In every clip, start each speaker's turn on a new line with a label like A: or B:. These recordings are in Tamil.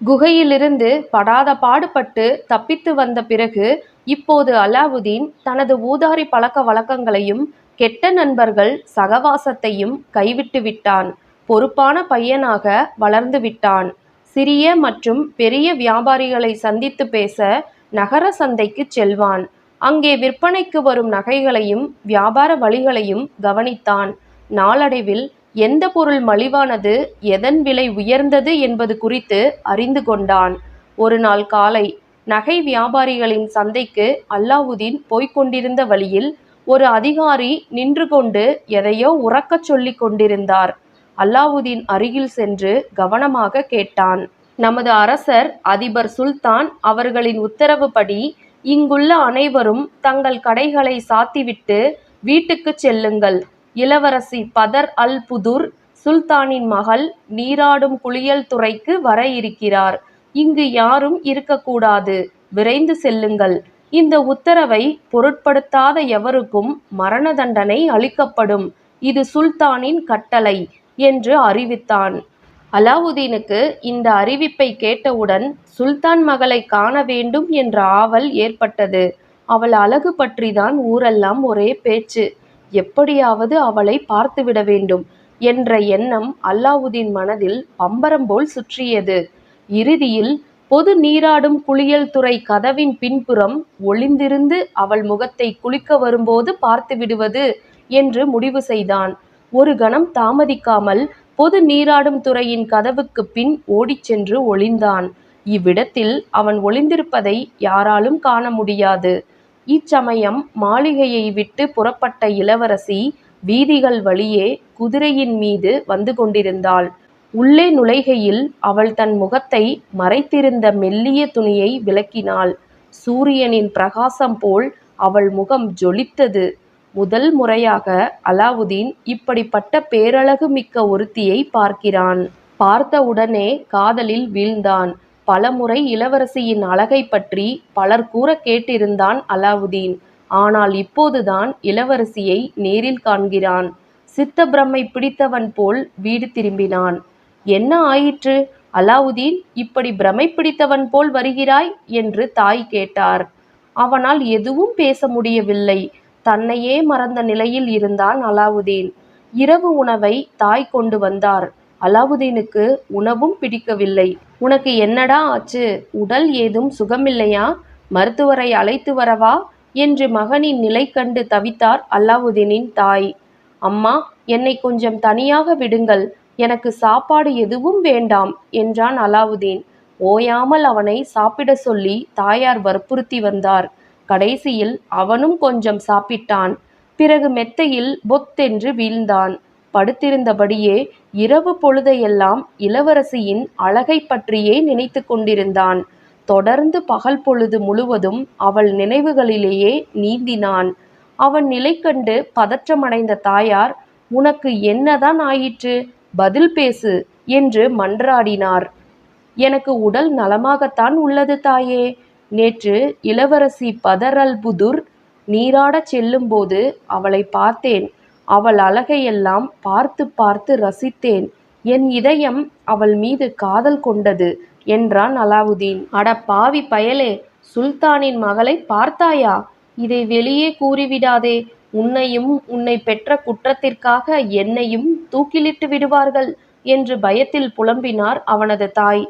A: குகையிலிருந்து படாத பாடுபட்டு தப்பித்து வந்த பிறகு இப்போது அலாவுதீன் தனது ஊதாரி பழக்க வழக்கங்களையும் கெட்ட நண்பர்கள் சகவாசத்தையும் கைவிட்டு விட்டான். பொறுப்பான பையனாக வளர்ந்து விட்டான். சிறிய மற்றும் பெரிய வியாபாரிகளை சந்தித்து பேச நகர சந்தைக்கு செல்வான். அங்கே விற்பனைக்கு வரும் நகைகளையும் வியாபார வழிகளையும் கவனித்தான். நாளடைவில் எந்த பொருள் மலிவானது எதன் விலை உயர்ந்தது என்பது குறித்து அறிந்து கொண்டான். ஒரு நாள் காலை நகை வியாபாரிகளின் சந்தைக்கு அல்லாவுதீன் போய்க் கொண்டிருந்த வழியில் ஒரு அதிகாரி நின்று கொண்டு எதையோ உறக்கச் சொல்லிக் கொண்டிருந்தார். அல்லாவுதீன் அருகில் சென்று கவனமாக கேட்டான். நமது அரசர் அதிபர் சுல்தான் அவர்களின் உத்தரவுப்படி இங்குள்ள அனைவரும் தங்கள் கடைகளை சாத்திவிட்டு வீட்டுக்குச் செல்லுங்கள். இளவரசி பதர் அல் புதுர் சுல்தானின் மகள் நீராடும் குளியல் துறைக்கு வர இருக்கிறார். இங்கு யாரும் இருக்கக்கூடாது. விரைந்து செல்லுங்கள். இந்த உத்தரவை பொருட்படுத்தாத எவருக்கும் மரண தண்டனை அளிக்கப்படும். இது சுல்தானின் கட்டளை என்று அறிவித்தான். அலாவுதீனுக்கு இந்த அறிவிப்பை கேட்டவுடன் சுல்தான் மகளை காண வேண்டும் என்ற ஆவல் ஏற்பட்டது. அவள் அழகு பற்றிதான் ஊரெல்லாம் ஒரே பேச்சு. எப்படியாவது அவளை பார்த்துவிட வேண்டும் என்ற எண்ணம் அல்லாவுதீன் மனதில் பம்பரம் போல் சுற்றியது. இறுதியில் பொது நீராடும் குளியல் துறை கதவின் பின்புறம் ஒளிந்திருந்து அவள் முகத்தை குளிக்க வரும்போது பார்த்து விடுவது என்று முடிவு செய்தான். ஒரு கணம் தாமதிக்காமல் பொது நீராடும் துறையின் கதவுக்கு பின் ஓடிச் சென்று ஒளிந்தான். இவ்விடத்தில் அவன் ஒளிந்திருப்பதை யாராலும் காண முடியாது. இச்சமயம் மாளிகையை விட்டு புறப்பட்ட இளவரசி வீதிகள் வழியே குதிரையின் மீது வந்து கொண்டிருந்தாள். உள்ளே நுழைகையில் அவள் தன் முகத்தை மறைத்திருந்த மெல்லிய துணியை விலக்கினாள் சூரியனின் பிரகாசம் போல் அவள் முகம் ஜொலித்தது. முதல் முறையாக அலாவுதீன் இப்படிப்பட்ட பேரழகு மிக்க ஒருத்தியை பார்க்கிறான். பார்த்தவுடனே காதலில் வீழ்ந்தான். பலமுறை இளவரசியின் அழகை பற்றி பலர் கூற கேட்டிருந்தான் அலாவுதீன். ஆனால் இப்போதுதான் இளவரசியை நேரில் காண்கிறான். சித்த பிரம்மை பிடித்தவன் போல் வீடு திரும்பினான். என்ன ஆயிற்று? அலாவுதீன் இப்படி பிரமை பிடித்தவன் போல் வருகிறாய்? என்று தாய் கேட்டார். அவனால் எதுவும் பேச முடியவில்லை. தன்னையே மறந்த நிலையில் இருந்தான் அலாவுதீன். இரவு உணவை தாய் கொண்டு வந்தார். அலாவுதீனுக்கு உணவும் பிடிக்கவில்லை. உனக்கு என்னடா ஆச்சு? உடல் ஏதும் சுகமில்லையா? மருத்துவரை அழைத்து வரவா? என்று மகனின் நிலை கண்டு தவித்தார் அல்லாவுதீனின் தாய். அம்மா என்னை கொஞ்சம் தனியாக விடுங்கள். எனக்கு சாப்பாடு எதுவும் வேண்டாம் என்றான் அலாவுதீன். ஓயாமல் அவனை சாப்பிட சொல்லி தாயார் வற்புறுத்தி வந்தார். கடைசியில் அவனும் கொஞ்சம் சாப்பிட்டான். பிறகு மெத்தையில் பொத்தென்று வீழ்ந்தான். படுத்திருந்தபடியே இரவு பொழுதையெல்லாம் இளவரசியின் அழகை பற்றியே நினைத்து கொண்டிருந்தான். தொடர்ந்து பகல் பொழுது முழுவதும் அவள் நினைவுகளிலேயே நீந்தினான். அவன் நிலை கண்டு பதற்றமடைந்த தாயார் உனக்கு என்னதான் ஆயிற்று? பதில் பேசு என்று மன்றாடினார். எனக்கு உடல் நலமாகத்தான் உள்ளது தாயே. நேற்று இளவரசி பதரல் புதுர் நீராடச் செல்லும்போது அவளை பார்த்தேன். அவள் அழகையெல்லாம் பார்த்து பார்த்து ரசித்தேன். என் இதயம் அவள் மீது காதல் கொண்டது என்றான் அலாவுதீன். அட பாவி பயலே சுல்தானின் மகளை பார்த்தாயா? இதை வெளியே கூறிவிடாதே. உன்னையும் உன்னை பெற்ற குற்றத்திற்காக என்னையும் தூக்கிலிட்டு விடுவார்கள் என்று பயத்தில் புலம்பினார் அவனது தாய்.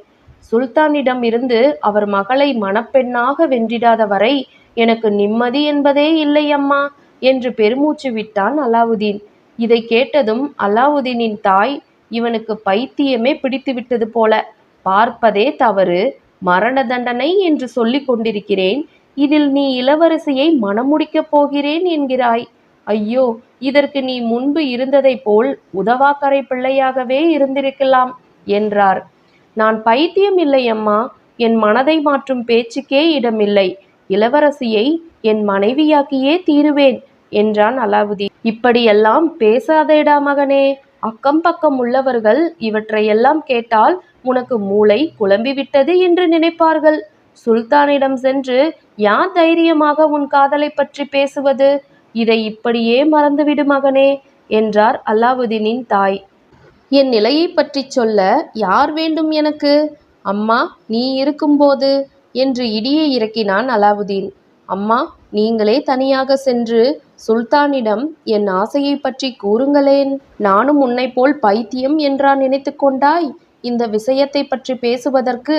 A: சுல்தானிடம் இருந்து அவர் மகளை மணப்பெண்ணாக வென்றிடாத வரை எனக்கு நிம்மதி என்பதே இல்லை அம்மா. என்று பெருமூச்சு விட்டான் அலாவுதீன். இதை கேட்டதும் அலாவுதீனின் தாய் இவனுக்கு பைத்தியமே பிடித்து விட்டது போல பார்ப்பதே தவறு மரண தண்டனை என்று சொல்லிக் கொண்டிருக்கிறேன் இதில் நீ இளவரசியை மணமுடிக்கப் போகிறேன் என்கிறாய். ஐயோ இதற்கு நீ முன்பு இருந்ததைப் போல் உதவாக்கரை பிள்ளையாகவே இருந்திருக்கலாம் என்றார். நான் பைத்தியம் இல்லை அம்மா என் மனதை மாற்றும் பேச்சுக்கே இடமில்லை இளவரசியை என் மனைவியாக்கியே தீருவேன் என்றான் அலாவுதீன். இப்படியெல்லாம் பேசாதேடா மகனே. அக்கம் பக்கம் உள்ளவர்கள் இவற்றையெல்லாம் கேட்டால் உனக்கு மூளை குழம்பிவிட்டது என்று நினைப்பார்கள். சுல்தானிடம் சென்று யார் தைரியமாக உன் காதலை பற்றி பேசுவது? இதை இப்படியே மறந்துவிடு மகனே என்றார் அல்லாவுதீனின் தாய். என் நிலையை பற்றி சொல்ல யார் வேண்டும் எனக்கு? அம்மா நீ இருக்கும்போது என்று இடியை இறக்கினான் அலாவுதீன். அம்மா நீங்களே தனியாக சென்று சுல்தானிடம் என் ஆசையை பற்றி கூறுங்களேன். நானும் உன்னைப் போல் பைத்தியம் என்றா நினைத்து கொண்டாய். இந்த விஷயத்தை பற்றி பேசுவதற்கு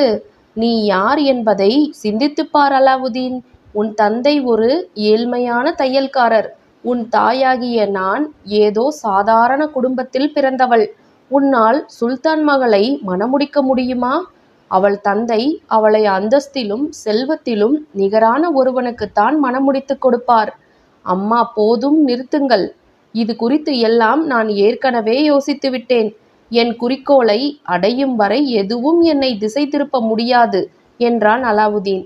A: நீ யார் என்பதை சிந்தித்துப் பார் அலாவுதீன். உன் தந்தை ஒரு ஏழ்மையான தையல்காரர். உன் தாயாகிய நான் ஏதோ சாதாரண குடும்பத்தில் பிறந்தவள். உன்னால் சுல்தான் மகளை மணமுடிக்க முடியுமா? அவள் தந்தை அவளை அந்தஸ்திலும் செல்வத்திலும் நிகரான ஒருவனுக்குத்தான் மணமுடித்துக் கொடுப்பார். அம்மா போதும் நிறுத்துங்கள். இது குறித்து எல்லாம் நான் ஏற்கனவே யோசித்து விட்டேன். என் குறிக்கோளை அடையும் வரை எதுவும் என்னை திசை திருப்ப முடியாது என்றான் அலாவுதீன்.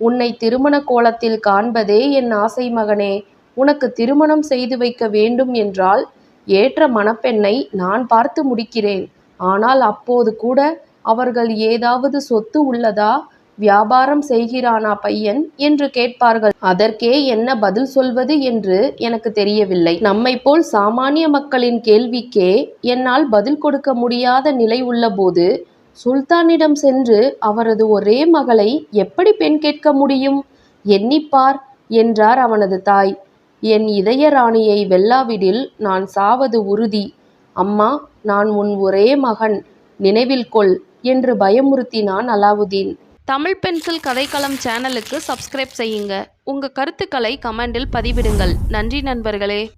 A: உன்னை திருமண கோலத்தில் காண்பதே என் ஆசை மகனே. உனக்கு திருமணம் செய்து வைக்க வேண்டும் என்றால் ஏற்ற மணப்பெண்ணை நான் பார்த்து முடிக்கிறேன். ஆனால் அப்போது கூட அவர்கள் ஏதாவது சொத்து உள்ளதா? வியாபாரம் செய்கிறானா பையன்? என்று கேட்பார்கள். அதற்கே என்ன பதில் சொல்வது என்று எனக்கு தெரியவில்லை. நம்மை போல் சாமானிய மக்களின் கேள்விக்கே என்னால் பதில் கொடுக்க முடியாத நிலை உள்ளபோது சுல்தானிடம் சென்று அவரது ஒரே மகளை எப்படி பெண் கேட்க முடியும்? எண்ணிப்பார் என்றார் அவனது தாய். என் இதய ராணியை வெல்லாவிடில் நான் சாவது உறுதி. அம்மா நான் உன் ஒரே மகன். நினைவில் கொள். என்று பயமுறுத்தினான் அலாவுதீன். தமிழ் பென்சில் கதைக்களம் சேனலுக்கு சப்ஸ்கிரைப் செய்யுங்க. உங்க கருத்துக்களை கமெண்டில் பதிவிடுங்கள். நன்றி நண்பர்களே.